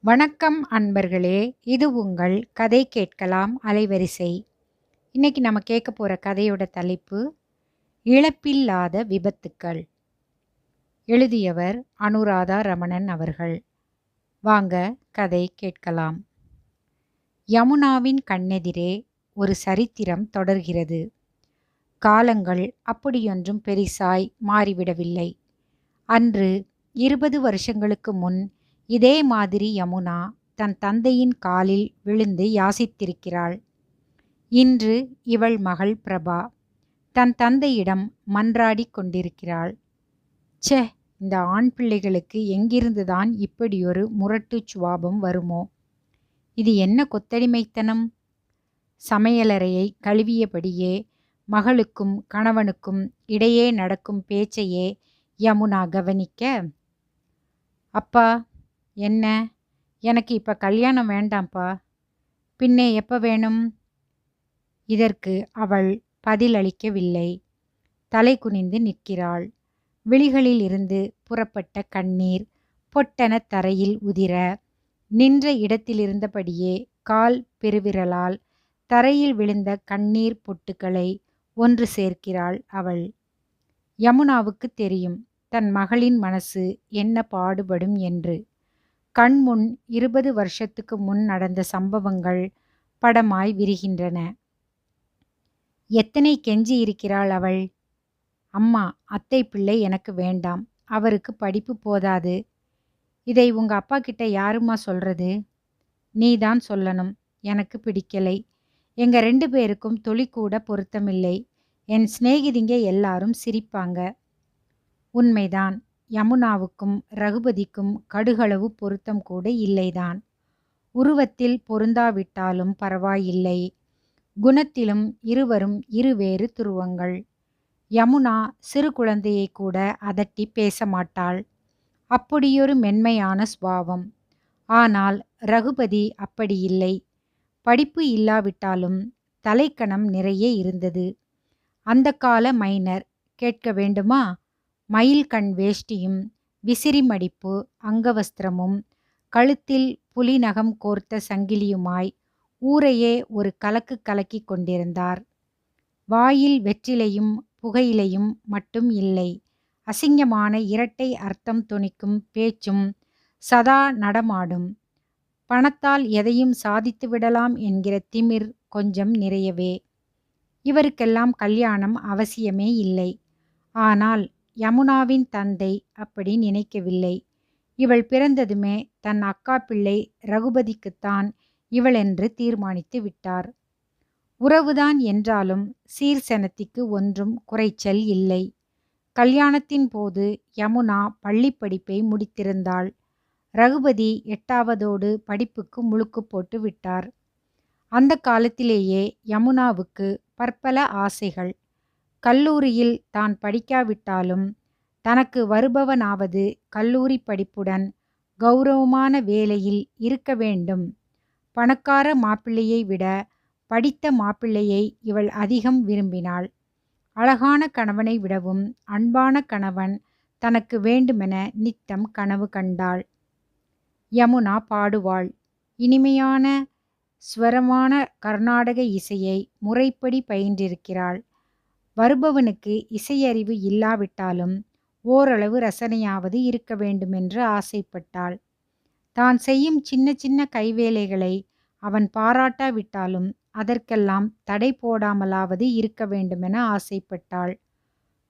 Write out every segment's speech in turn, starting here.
வணக்கம் அன்பர்களே இது உங்கள் கதை கேட்கலாம் அலைவரிசை. இன்னைக்கு நம்ம கேட்க போகிற கதையோட தலைப்பு இழப்பில்லாத விபத்துக்கள். எழுதியவர் அனுராதா ரமணன் அவர்கள். வாங்க கதை கேட்கலாம். யமுனாவின் கண்ணெதிரே ஒரு சரித்திரம் தொடர்கிறது. காலங்கள் அப்படியொன்றும் பெரிசாய் மாறிவிடவில்லை. அன்று இருபது வருஷங்களுக்கு முன் இதே மாதிரி யமுனா தன் தந்தையின் காலில் விழுந்து யாசித்திருக்கிறாள். இன்று இவள் மகள் பிரபா. தன் தந்தையிடம் மன்றாடி கொண்டிருக்கிறாள். ச்சே இந்த ஆண் பிள்ளைகளுக்கு எங்கிருந்துதான் இப்படியொரு முரட்டு சுவாபம் வருமோ? இது என்ன கொத்தடிமைத்தனம்? சமையலறையை கழுவியபடியே மகளுக்கும் கணவனுக்கும் இடையே நடக்கும் பேச்சையே யமுனா கவனிக்க அப்பா என்ன? எனக்கு இப்போ கல்யாணம் வேண்டாம்ப்பா. பின்னே எப்போ வேணும்? இதற்கு அவள் பதிலளிக்கவில்லை. தலை குனிந்து நிற்கிறாள். விழிகளில் இருந்து புறப்பட்ட கண்ணீர் பொட்டன தரையில் உதிர நின்ற இடத்திலிருந்தபடியே கால் பெருவிரலால் தரையில் விழுந்த கண்ணீர் பொட்டுக்களை ஒன்று சேர்க்கிறாள் அவள். யமுனாவுக்கு தெரியும் தன் மகளின் மனசு என்ன பாடுபடும் என்று. கண்முன் இருபது வருஷத்துக்கு முன் நடந்த சம்பவங்கள் படமாய் விரிகின்றன. எத்தனை கெஞ்சி இருக்கிறாள் அவள்? அம்மா அத்தை பிள்ளை எனக்கு வேண்டாம். அவருக்கு படிப்பு போதாது. இதை உங்க அப்பா கிட்ட யாருமா சொல்றது? நீ தான் சொல்லணும். எனக்கு பிடிக்கலை. எங்க ரெண்டு பேருக்கும் துளி கூட பொருத்தமில்லை. என் சிநேகிதிங்க எல்லாரும் சிரிப்பாங்க. உண்மைதான். யமுனாவுக்கும் ரகுபதிக்கும் கடுகளவு பொருத்தம் கூட இல்லைதான். உருவத்தில் பொருந்தாவிட்டாலும் பரவாயில்லை. குணத்திலும் இருவரும் இருவேறு துருவங்கள். யமுனா சிறு குழந்தையை கூட அதட்டி பேச மாட்டாள் அப்படியொரு மென்மையான சுபாவம். ஆனால் ரகுபதி அப்படி இல்லை. படிப்பு இல்லாவிட்டாலும் தலைக்கணம் நிறைய இருந்தது. அந்த கால மைனர் கேட்க வேண்டுமா? மயில் கண் வேஷ்டியும் விசிறிமடிப்பு அங்கவஸ்திரமும் கழுத்தில் புலிநகம் கோர்த்த சங்கிலியுமாய் ஊரையே ஒரு கலக்கு கலக்கி கொண்டிருந்தார். வாயில் வெற்றிலையும் புகையிலையும் மட்டும் இல்லை அசிங்கமான இரட்டை அர்த்தம் துணிக்கும் பேச்சும் சதா நடமாடும். பணத்தால் எதையும் சாதித்து விடலாம் என்கிற திமிர் கொஞ்சம் நிறையவே. இவருக்கெல்லாம் கல்யாணம் அவசியமே இல்லை. ஆனால் யமுனாவின் தந்தை அப்படி நினைக்கவில்லை. இவள் பிறந்ததுமே தன் அக்கா பிள்ளை ரகுபதிக்குத்தான் இவளென்று தீர்மானித்து விட்டார். உறவுதான் என்றாலும் சீர்சனத்திக்கு ஒன்றும் குறைச்சல் இல்லை. கல்யாணத்தின் போது யமுனா பள்ளி படிப்பை முடித்திருந்தாள். ரகுபதி எட்டாவதோடு படிப்புக்கு முழுக்கு போட்டு விட்டார். அந்த காலத்திலேயே யமுனாவுக்கு பற்பல ஆசைகள் கல்லூரியில் தான் படிக்காவிட்டாலும் தனக்கு வருபவனாவது கல்லூரி படிப்புடன் கௌரவமான வேலையில் இருக்க வேண்டும். பணக்கார மாப்பிள்ளையை விட படித்த மாப்பிள்ளையை இவள் அதிகம் விரும்பினாள். அழகான கணவனை விடவும் அன்பான கணவன் தனக்கு வேண்டுமென நித்தம் கனவு கண்டாள். யமுனா பாடுவாள். இனிமையான ஸ்வரமான கர்நாடக இசையை முறைப்படி பயின்றிருக்கிறாள். வருபவனுக்கு இசையறிவு இல்லாவிட்டாலும் ஓரளவு ரசனையாவது இருக்க வேண்டுமென்று ஆசைப்பட்டாள். தான் செய்யும் சின்ன சின்ன கைவேலைகளை அவன் பாராட்டாவிட்டாலும் அதற்கெல்லாம் தடை போடாமலாவது இருக்க வேண்டுமென ஆசைப்பட்டாள்.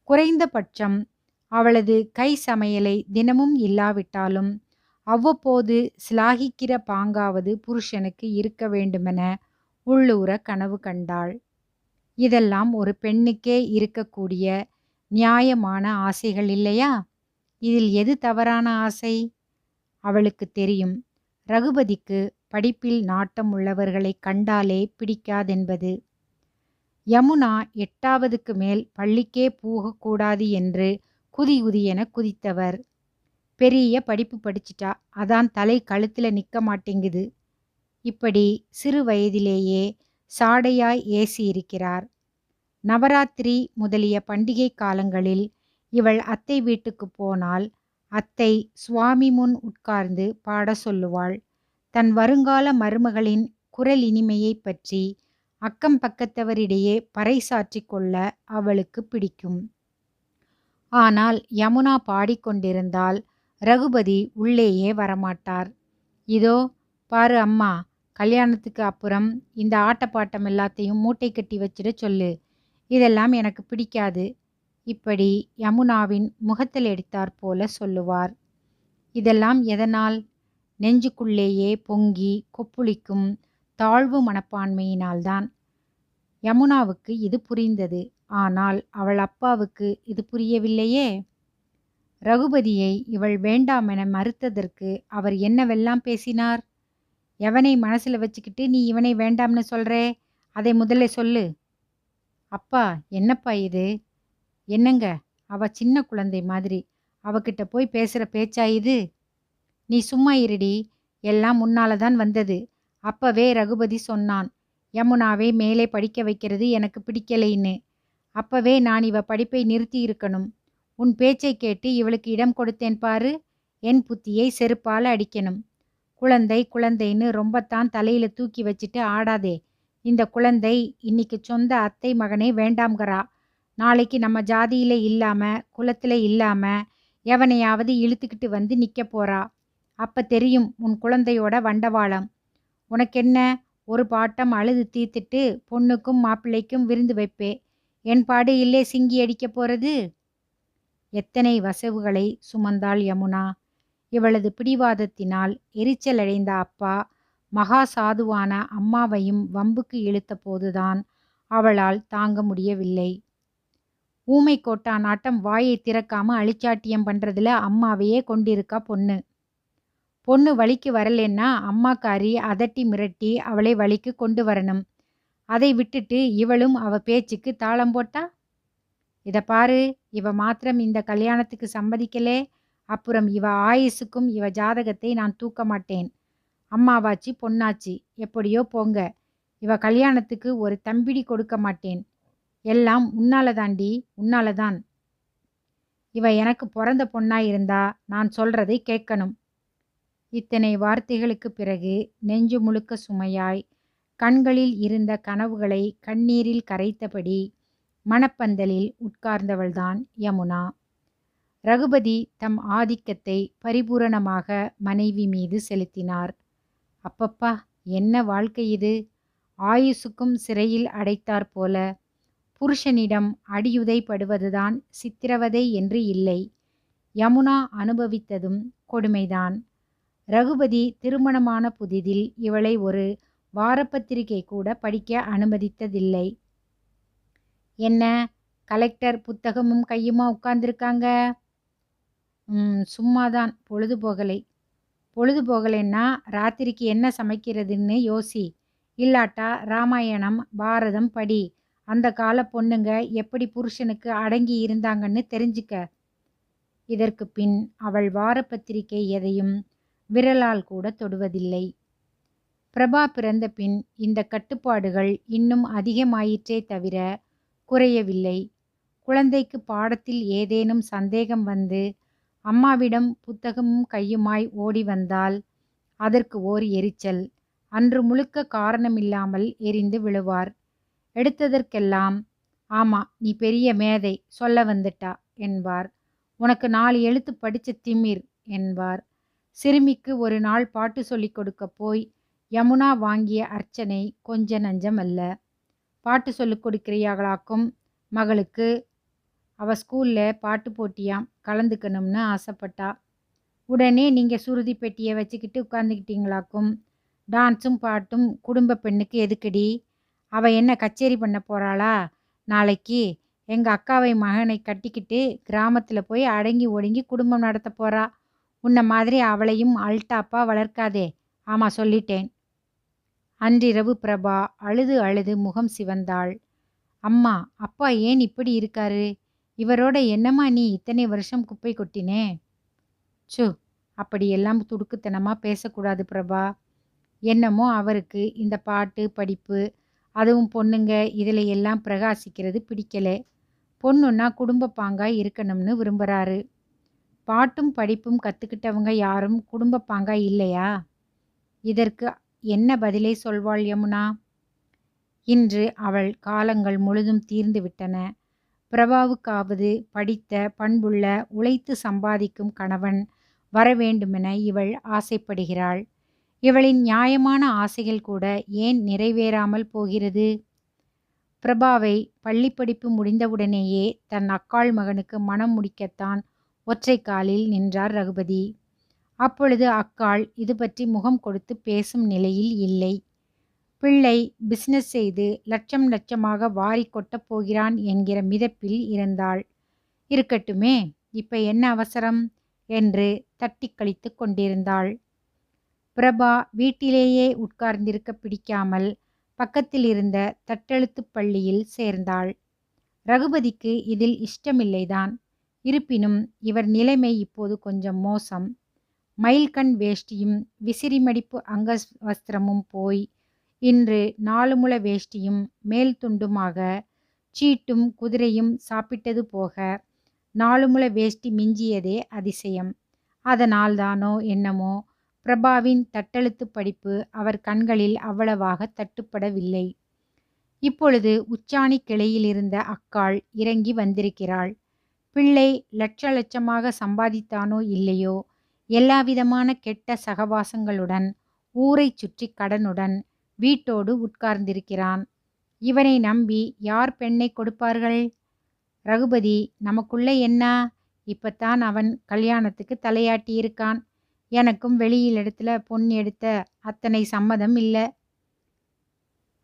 குறைந்தபட்சம் அவளது கை சமையலை தினமும் இல்லாவிட்டாலும் அவ்வப்போது சிலாகிக்கிற பாங்காவது புருஷனுக்கு இருக்க வேண்டுமென உள்ளூர கனவு கண்டாள். இதெல்லாம் ஒரு பெண்ணுக்கே இருக்கக்கூடிய நியாயமான ஆசைகள் இல்லையா? இதில் எது தவறான ஆசை? அவளுக்கு தெரியும். ரகுபதிக்கு படிப்பில் நாட்டம் உள்ளவர்களை கண்டாலே பிடிக்காதென்பது. யமுனா எட்டாவதுக்கு மேல் பள்ளிக்கே போகக்கூடாது என்று குதி குதியென குதித்தவர். பெரிய படிப்பு படிச்சிட்டா அதான் தலை கழுத்தில் நிற்க மாட்டேங்குது. இப்படி சிறு வயதிலேயே சாடையாய் ஏசியிருக்கிறார். நவராத்திரி முதலிய பண்டிகை காலங்களில் இவள் அத்தை வீட்டுக்கு போனால் அத்தை சுவாமி முன் உட்கார்ந்து பாட சொல்லுவாள். தன் வருங்கால மருமகளின் குரல் இனிமையைப் பற்றி அக்கம் பக்கத்தவரிடையே பறைசாற்றி கொள்ள அவளுக்கு பிடிக்கும். ஆனால் யமுனா பாடிக்கொண்டிருந்தால் ரகுபதி உள்ளேயே வரமாட்டார். இதோ பாரு அம்மா கல்யாணத்துக்கு அப்புறம் இந்த ஆட்டப்பாட்டம் எல்லாத்தையும் மூட்டை கட்டி வச்சிட சொல்லு. இதெல்லாம் எனக்கு பிடிக்காது. இப்படி யமுனாவின் முகத்தில் எடுத்தாற் போல சொல்லுவார். இதெல்லாம் எதனால்? நெஞ்சுக்குள்ளேயே பொங்கி கொப்புளிக்கும் தாழ்வு மனப்பான்மையினால்தான். யமுனாவுக்கு இது புரிந்தது. ஆனால் அவள் அப்பாவுக்கு இது புரியவில்லையே? ரகுபதியை இவள் வேண்டாமென மறுத்ததற்கு அவர் என்னவெல்லாம் பேசினார்? எவனை மனசில் வச்சுக்கிட்டு நீ இவனை வேண்டாம்னு சொல்கிறே அதை முதல்ல சொல்லு. அப்பா என்னப்பா இது? என்னங்க? அவ சின்ன குழந்தை மாதிரி. அவகிட்ட போய் பேசுகிற பேச்சா இது? நீ சும்மா இருடி. எல்லாம் முன்னால தான் வந்தது. அப்பவே ரகுபதி சொன்னான் யமுனாவை மேலே படிக்க வைக்கிறது எனக்கு பிடிக்கலைன்னு. அப்பவே நான் இவ படிப்பை நிறுத்தி இருக்கணும். உன் பேச்சை கேட்டு இவளுக்கு இடம் கொடுத்தேன் பாரு. என் புத்தியை செருப்பால் அடிக்கணும். குழந்தை குழந்தைன்னு ரொம்பத்தான் தலையில தூக்கி வச்சுட்டு ஆடாதே. இந்த குழந்தை இன்னைக்கு சொந்த அத்தை மகனே வேண்டாம்கிறா நாளைக்கு நம்ம ஜாதியில இல்லாம குலத்துல இல்லாம எவனையாவது இழுத்துக்கிட்டு வந்து நிக்க போறா. அப்ப தெரியும் உன் குழந்தையோட வண்டவாளம். உனக்கென்ன? ஒரு பாட்டம் அழுது தீர்த்துட்டு பொண்ணுக்கும் மாப்பிள்ளைக்கும் விருந்து வைப்பே. என் பாடு இல்லே சிங்கி அடிக்க போறது? எத்தனை வசவுகளை சுமந்தாள் யமுனா. இவளது பிடிவாதத்தினால் எரிச்சலடைந்த அப்பா மகா சாதுவான அம்மாவையும் வம்புக்கு இழுத்த போதுதான் அவளால் தாங்க முடியவில்லை. ஊமை கோட்டான் வாயை திறக்காம அழிச்சாட்டியம் பண்றதுல அம்மாவையே கொண்டிருக்கா பொண்ணு. பொண்ணு வழிக்கு வரலன்னா அம்மாக்காரி அதட்டி மிரட்டி அவளை வழிக்கு கொண்டு வரணும். அதை விட்டுட்டு இவளும் அவ பேச்சுக்கு தாளம் போட்டா? இதை பாரு இவ மாத்திரம் இந்த கல்யாணத்துக்கு சம்மதிக்கலே. அப்புறம் இவ ஆயுசுக்கும் இவ ஜாதகத்தை நான் தூக்க மாட்டேன். அம்மாவாச்சி பொன்னாச்சி எப்படியோ போங்க. இவ கல்யாணத்துக்கு ஒரு தம்பிடி கொடுக்க மாட்டேன். எல்லாம் உன்னால தாண்டி உன்னால தான். இவ எனக்கு பிறந்த பொண்ணா இருந்தா நான் சொல்றதை கேட்கணும். இத்தனை வார்த்தைகளுக்கு பிறகு நெஞ்சு முழுக்க சுமையாய் கண்களில் இருந்த கனவுகளை கண்ணீரில் கரைத்தபடி மணப்பந்தலில் உட்கார்ந்தவள்தான் யமுனா. ரகுபதி தம் ஆதிக்கத்தை பரிபூரணமாக மனைவி மீது செலுத்தினார். அப்பப்பா என்ன வாழ்க்கை இது? ஆயுசுக்கும் சிறையில் அடைத்தாற் போல. புருஷனிடம் அடியுதைப்படுவதுதான் சித்திரவதை என்று இல்லை. யமுனா அனுபவித்ததும் கொடுமைதான். ரகுபதி திருமணமான புதிதில் இவளை ஒரு வாரப்பத்திரிகை கூட படிக்க அனுமதித்ததில்லை. என்ன கலெக்டர் புத்தகமும் கையுமா உட்கார்ந்திருக்காங்க? சும்மாதான். பொழுது போகலை பொழுது போகலைன்னா ராத்திரிக்கு என்ன சமைக்கிறதுன்னு யோசி. இல்லாட்டா ராமாயணம் பாரதம் படி. அந்த கால பொண்ணுங்க எப்படி புருஷனுக்கு அடங்கி இருந்தாங்கன்னு தெரிஞ்சுக்க. இதற்கு பின் அவள் வார பத்திரிகை எதையும் விரலால் கூட தொடுவதில்லை. பிரபா பிறந்த பின் இந்த கட்டுப்பாடுகள் இன்னும் அதிகமாயிற்றே தவிர குறையவில்லை. குழந்தைக்கு பாடத்தில் ஏதேனும் சந்தேகம் வந்து அம்மாவிடம் புத்தகமும் கையுமாய் ஓடி வந்தால் அதற்கு ஓர் எரிச்சல். அன்று முழுக்க காரணமில்லாமல் எரிந்து விழுவார். எடுத்ததற்கெல்லாம் ஆமா நீ பெரிய மேதை சொல்ல வந்துட்டா என்பார். உனக்கு நாலு எழுத்து படிச்ச திமிர் என்பார். சிறுமிக்கு ஒரு நாள் பாட்டு சொல்லிக் கொடுக்க போய் யமுனா வாங்கிய அர்ச்சனை கொஞ்ச நஞ்சம் அல்ல. பாட்டு சொல்லிக் கொடுக்கிறியாகளாக்கும் மகளுக்கு. அவ ஸ்கூலில் பாட்டு போட்டியாம். கலந்துக்கணும்னு ஆசைப்பட்டா. உடனே நீங்கள் சுருதி பெட்டியை வச்சுக்கிட்டு உட்காந்துக்கிட்டீங்களாக்கும் டான்ஸும் பாட்டும் குடும்ப பெண்ணுக்கு எதுக்கடி? அவ என்ன கச்சேரி பண்ண போகிறாளா நாளைக்கு எங்கள் அக்காவை மகனை கட்டிக்கிட்டு கிராமத்தில் போய் அடங்கி ஒடுங்கி குடும்பம் நடத்த போகிறா உன்னை மாதிரி அவளையும் அல்டாப்பா வளர்க்காதே. ஆமாம் சொல்லிட்டேன். அன்றிரவு பிரபா அழுது அழுது முகம் சிவந்தாள். அம்மா அப்பா ஏன் இப்படி இருக்காரு? இவரோட என்னம்மா நீ இத்தனை வருஷம் குப்பை கொட்டினே? சு அப்படியெல்லாம் துடுக்குத்தனமாக பேசக்கூடாது பிரபா. என்னமோ அவருக்கு இந்த பாட்டு படிப்பு அதுவும் பொண்ணுங்க இதில் எல்லாம் பிரகாசிக்கிறது பிடிக்கலை. பொண்ணுன்னா குடும்ப பாங்காக இருக்கணும்னு விரும்புகிறாரு பாட்டும் படிப்பும் கற்றுக்கிட்டவங்க யாரும் குடும்ப பாங்காக இல்லையா? இதற்கு என்ன பதிலை சொல்வாள் யமுனா? இன்று அவள் காலங்கள் முழுதும் தீர்ந்து விட்டன. பிரபாவுக்காவது படித்த பண்புள்ள உழைத்து சம்பாதிக்கும் கணவன் வரவேண்டுமென இவள் ஆசைப்படுகிறாள். இவளின் நியாயமான ஆசைகள் கூட ஏன் நிறைவேறாமல் போகிறது? பிரபாவை பள்ளிப்படிப்பு முடிந்தவுடனேயே தன் அக்காள் மகனுக்கு மனம் முடிக்கத்தான் ஒற்றை காலில் நின்றார் ரகுபதி. அப்பொழுது அக்காள் இது பற்றி முகம் கொடுத்து பேசும் நிலையில் இல்லை. பிள்ளை பிஸ்னஸ் செய்து லட்சம் லட்சமாக வாரி கொட்டப் போகிறான் என்கிற மிதப்பில் இருந்தாள். இருக்கட்டுமே இப்போ என்ன அவசரம்? என்று தட்டி கழித்து கொண்டிருந்தாள். பிரபா வீட்டிலேயே உட்கார்ந்திருக்க பிடிக்காமல் பக்கத்தில் இருந்த தட்டெழுத்து பள்ளியில் சேர்ந்தாள். ரகுபதிக்கு இதில் இஷ்டமில்லைதான். இருப்பினும் இவர் நிலைமை இப்போது கொஞ்சம் மோசம். மயில்கண் வேஷ்டியும் விசிறிமடிப்பு அங்க வஸ்திரமும் போய் இன்று நாலுமுள வேஷ்டியும் மேல் துண்டுமாக சீட்டும் குதிரையும் சாப்பிட்டது போக நாலுமுள வேஷ்டி மிஞ்சியதே அதிசயம். அதனால்தானோ என்னமோ பிரபாவின் தட்டெழுத்து படிப்பு அவர் கண்களில் அவ்வளவாக தட்டுப்படவில்லை. இப்பொழுது உச்சாணி கிளையிலிருந்த அக்காள் இறங்கி வந்திருக்கிறாள். பிள்ளை லட்ச லட்சமாக சம்பாதித்தானோ இல்லையோ? எல்லாவிதமான கெட்ட சகவாசங்களுடன் ஊரைச் சுற்றி கடனுடன் வீட்டோடு உட்கார்ந்திருக்கிறான். இவனை நம்பி யார் பெண்ணை கொடுப்பார்கள்? ரகுபதி நமக்குள்ளே என்ன? இப்பத்தான் அவன் கல்யாணத்துக்கு தலையாட்டி இருக்கான். எனக்கும் வெளியில் இடத்துல பொன் எடுத்த அத்தனை சம்மதம் இல்லை.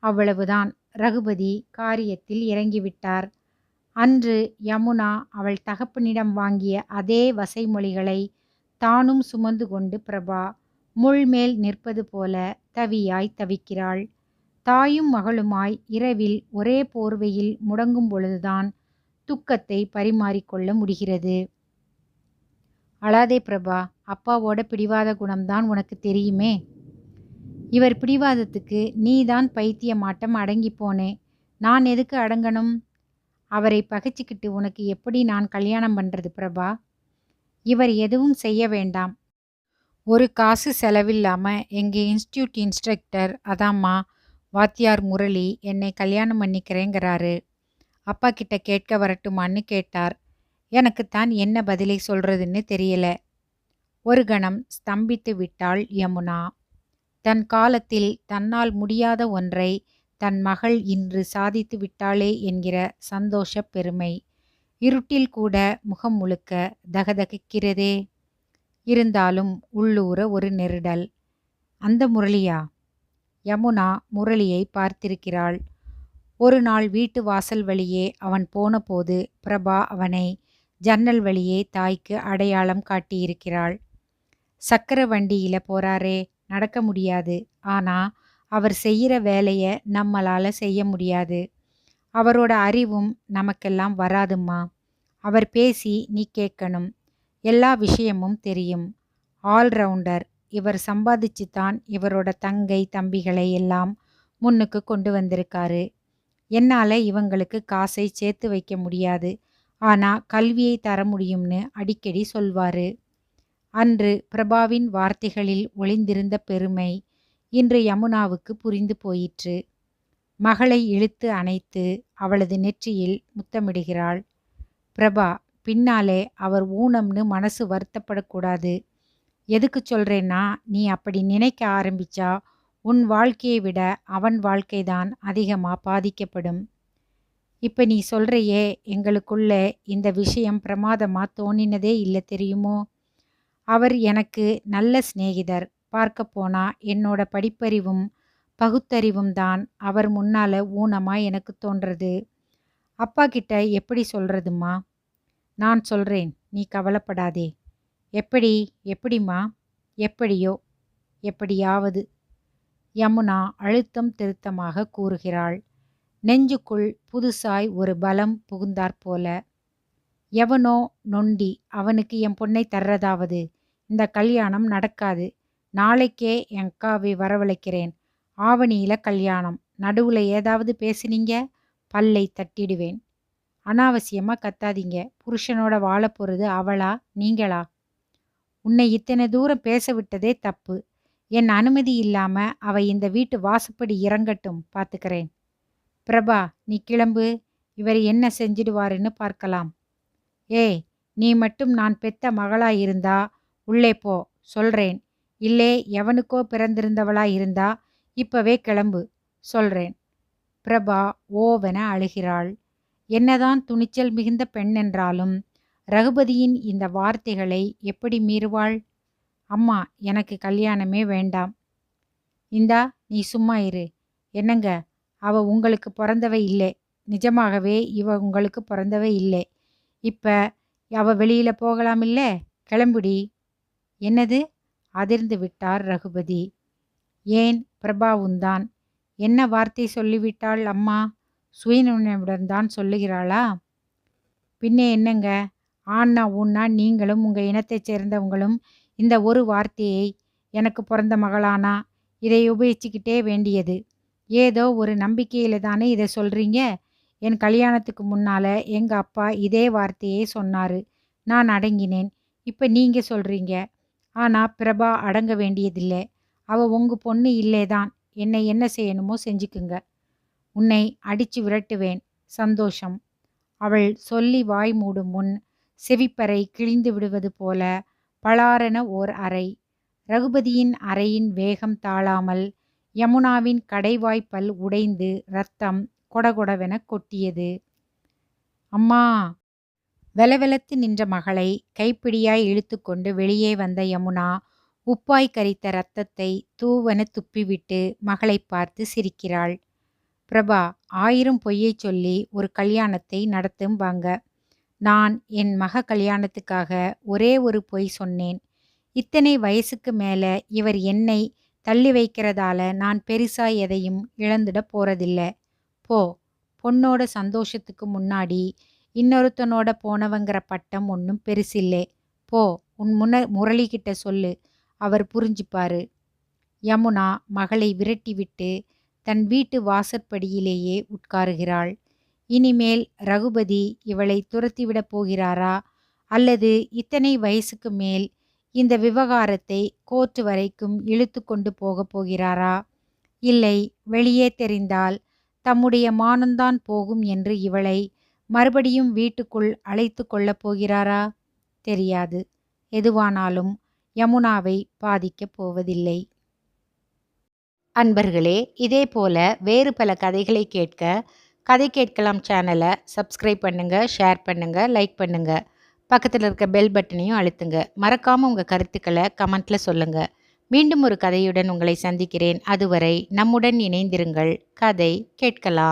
அவ்வளவுதான். ரகுபதி காரியத்தில் இறங்கிவிட்டார். அன்று யமுனா அவள் தகப்பனிடம் வாங்கிய அதே வசைமொழிகளை தானும் சுமந்து கொண்டு பிரபா முள்மேல் நிற்பது போல தவியாய் தவிக்கிறாள். தாயும் மகளுமாய் இரவில் ஒரே போர்வையில் முடங்கும் பொழுதுதான் துக்கத்தை பரிமாறிக்கொள்ள முடிகிறது. அழாதே பிரபா அப்பாவோட பிடிவாத குணம்தான் உனக்கு தெரியுமே? இவர் பிடிவாதத்துக்கு நீதான் பைத்தியமாட்டம் அடங்கி போனே. நான் எதுக்கு அடங்கணும்? அவரை பகைச்சிக்கிட்டு உனக்கு எப்படி நான் கல்யாணம் பண்ணுறது பிரபா? இவர் எதுவும் செய்ய வேண்டாம். ஒரு காசு செலவில்லாமல் எங்கள் இன்ஸ்டியூட் இன்ஸ்ட்ரக்டர் அதாம்மா வாத்தியார் முரளி என்னை கல்யாணம் பண்ணிக்கிறேங்கிறாரு. அப்பா கிட்ட கேட்க வரட்டுமான்னு கேட்டார். எனக்குத்தான் என்ன பதிலை சொல்றதுன்னு தெரியல. ஒரு கணம் ஸ்தம்பித்து விட்டாள் யமுனா. தன் காலத்தில் தன்னால் முடியாத ஒன்றை தன் மகள் இன்று சாதித்து விட்டாளே என்கிற சந்தோஷ பெருமை. இருட்டில் கூட முகம் முழுக்க தகதகிக்கிறதே. இருந்தாலும் உள்ளூர ஒரு நெருடல். அந்த முரளியா? யமுனா முரளியை பார்த்திருக்கிறாள். ஒரு நாள் வீட்டு வாசல் வழியே அவன் போனபோது பிரபா அவனை ஜன்னல் வழியே தாய்க்கு அடையாளம் காட்டியிருக்கிறாள். சக்கர வண்டியில போறாரே நடக்க முடியாது. ஆனா அவர் செய்கிற வேலையை நம்மளால செய்ய முடியாது. அவரோட அறிவும் நமக்கெல்லாம் வராதும்மா. அவர் பேசி நீ கேட்கணும். எல்லா விஷயமும் தெரியும். ஆல்ரவுண்டர் இவர் சம்பாதிச்சு தான் இவரோட தங்கை தம்பிகளை எல்லாம் முன்னுக்கு கொண்டு வந்திருக்காரு. என்னால் இவங்களுக்கு காசை சேர்த்து வைக்க முடியாது. ஆனால் கல்வியை தர முடியும்னு அடிக்கடி சொல்வார். அன்று பிரபாவின் வார்த்தைகளில் ஒளிந்திருந்த பெருமை இன்று யமுனாவுக்கு புரிந்து போயிற்று. மகளை இழுத்து அணைத்து அவளது நெற்றியில் முத்தமிடுகிறாள். பிரபா பின்னாலே அவர் ஊனம்னு மனசு வருத்தப்படக்கூடாது. எதுக்கு சொல்கிறேன்னா நீ அப்படி நினைக்க ஆரம்பிச்சா உன் வாழ்க்கையை விட அவன் வாழ்க்கை தான் அதிகமாக பாதிக்கப்படும். இப்போ நீ சொல்கிறையே எங்களுக்குள்ளே இந்த விஷயம் பிரமாதமாக தோணினதே இல்லை தெரியுமோ? அவர் எனக்கு நல்ல சிநேகிதர். பார்க்க போனால் என்னோட படிப்பறிவும் பகுத்தறிவும் தான் அவர் முன்னால் ஊனமாக எனக்கு தோன்றது. அப்பா கிட்ட எப்படி சொல்கிறதும்மா நான் சொல்கிறேன் நீ கவலைப்படாதே. எப்படி எப்படிம்மா? எப்படியோ எப்படியாவது. யமுனா அழுத்தம் திருத்தமாக கூறுகிறாள். நெஞ்சுக்குள் புதுசாய் ஒரு பலம் புகுந்தாற் போல. எவனோ நொண்டி அவனுக்கு என் பொண்ணை தர்றதாவது. இந்த கல்யாணம் நடக்காது. நாளைக்கே என் அக்காவை வரவழைக்கிறேன். ஆவணியில் கல்யாணம். நடுவில் ஏதாவது பேசுனீங்க? பல்லை தட்டிடுவேன். அனாவசியமாக கத்தாதீங்க. புருஷனோட வாழ போகிறது அவளா நீங்களா? உன்னை இத்தனை தூரம் பேச விட்டதே தப்பு. என் அனுமதி இல்லாம அவ இந்த வீட்டு வாசப்படி இறங்கட்டும் பார்த்துக்கிறேன் பிரபா நீ கிளம்பு. இவர் என்ன செஞ்சிடுவாருன்னு பார்க்கலாம். ஏய் நீ மட்டும் நான் பெத்த மகளா இருந்தா உள்ளே போ சொல்றேன். இல்லே எவனுக்கோ பிறந்திருந்தவளா இருந்தா இப்பவே கிளம்பு சொல்றேன். பிரபா ஓவென அழுகிறாள். என்னதான் துணிச்சல் மிகுந்த பெண் என்றாலும் ரகுபதியின் இந்த வார்த்தைகளை எப்படி மீறுவாள்? அம்மா எனக்கு கல்யாணமே வேண்டாம். இந்தா நீ சும்மா இரு. என்னங்க அவ உங்களுக்கு பிறந்தவை இல்லை. நிஜமாகவே இவ உங்களுக்கு பிறந்தவை இல்லை. இப்ப அவ வெளியில போகலாம் இல்ல? கிளம்புடி. என்னது? அதிர்ந்து விட்டார் ரகுபதி. ஏன்? பிரபாவுந்தான். என்ன வார்த்தை சொல்லிவிட்டாள் அம்மா? சுயநினைவுடன் தான் சொல்லுகிறாளா? பின்னே என்னங்க? ஆண்ணா ஊன்னா நீங்களும் உங்கள் இனத்தைச் சேர்ந்தவங்களும் இந்த ஒரு வார்த்தையை எனக்கு பிறந்த மகளானா? இதை உபயோகிச்சுக்கிட்டே வேண்டியது. ஏதோ ஒரு நம்பிக்கையில் தானே இதை சொல்கிறீங்க என் கல்யாணத்துக்கு முன்னால் எங்கள் அப்பா இதே வார்த்தையே சொன்னார். நான் அடங்கினேன். இப்போ நீங்கள் சொல்கிறீங்க ஆனால் பிரபா அடங்க வேண்டியதில்லை. அவள் உங்கள் பொண்ணு இல்லே தான் என்னை என்ன செய்யணுமோ செஞ்சுக்குங்க. உன்னை அடிச்சு விரட்டுவேன். சந்தோஷம். அவள் சொல்லி வாய் மூடும் முன் செவிப்பறை கிழிந்து விடுவது போல பளாரென ஓர் அறை. ரகுபதியின் அறையின் வேகம் தாழாமல் யமுனாவின் கடைவாய்ப்பல் உடைந்து ரத்தம் கொடகொடவென கொட்டியது. அம்மா! வெலவெலத்து நின்ற மகளை கைப்பிடியாய் இழுத்துக்கொண்டு வெளியே வந்த யமுனா உப்பாய் கரித்த ரத்தத்தை தூவென துப்பிவிட்டு மகளை பார்த்து சிரிக்கிறாள். பிரபா ஆயிரம் பொய்யை சொல்லி ஒரு கல்யாணத்தை நடத்தும் வாங்க நான் என் மக கல்யாணத்துக்காக ஒரே ஒரு பொய் சொன்னேன். இத்தனை வயசுக்கு மேலே இவர் என்னை தள்ளி வைக்கிறதால நான் பெருசா எதையும் இழந்துட போறதில்ல. போ. பொண்ணோட சந்தோஷத்துக்கு முன்னாடி இன்னொருத்தனோட போனவங்கிற பட்டம் ஒன்றும் பெருசில்லை. போ. உன் முன்ன முரளிக்கிட்ட சொல்லு. அவர் புரிஞ்சுப்பாரு. யமுனா மகளை விரட்டிவிட்டு தன் வீட்டு வாசற்படியிலேயே உட்காருகிறாள். இனிமேல் ரகுபதி இவளை துரத்திவிடப் போகிறாரா? அல்லது இத்தனை வயசுக்கு மேல் இந்த விவகாரத்தை கோர்ட் வரைக்கும் இழுத்து கொண்டு போகப் போகிறாரா? இல்லை வெளியே தெரிந்தால் தம்முடைய மானந்தான் போகும் என்று இவளை மறுபடியும் வீட்டுக்குள் அழைத்து கொள்ளப் போகிறாரா? தெரியாது. எதுவானாலும் யமுனாவை பாதிக்கப் போவதில்லை. அன்பர்களே இதே போல் வேறு பல கதைகளை கேட்க கதை கேட்கலாம் சேனலை சப்ஸ்கிரைப் பண்ணுங்கள் ஷேர் பண்ணுங்கள் லைக் பண்ணுங்கள் பக்கத்தில் இருக்க பெல் பட்டனையும் அழுத்துங்க. மறக்காமல் உங்கள் கருத்துக்களை கமெண்ட்டில் சொல்லுங்கள் மீண்டும் ஒரு கதையுடன் உங்களை சந்திக்கிறேன். அதுவரை நம்முடன் இணைந்திருங்கள். கதை கேட்கலாம்.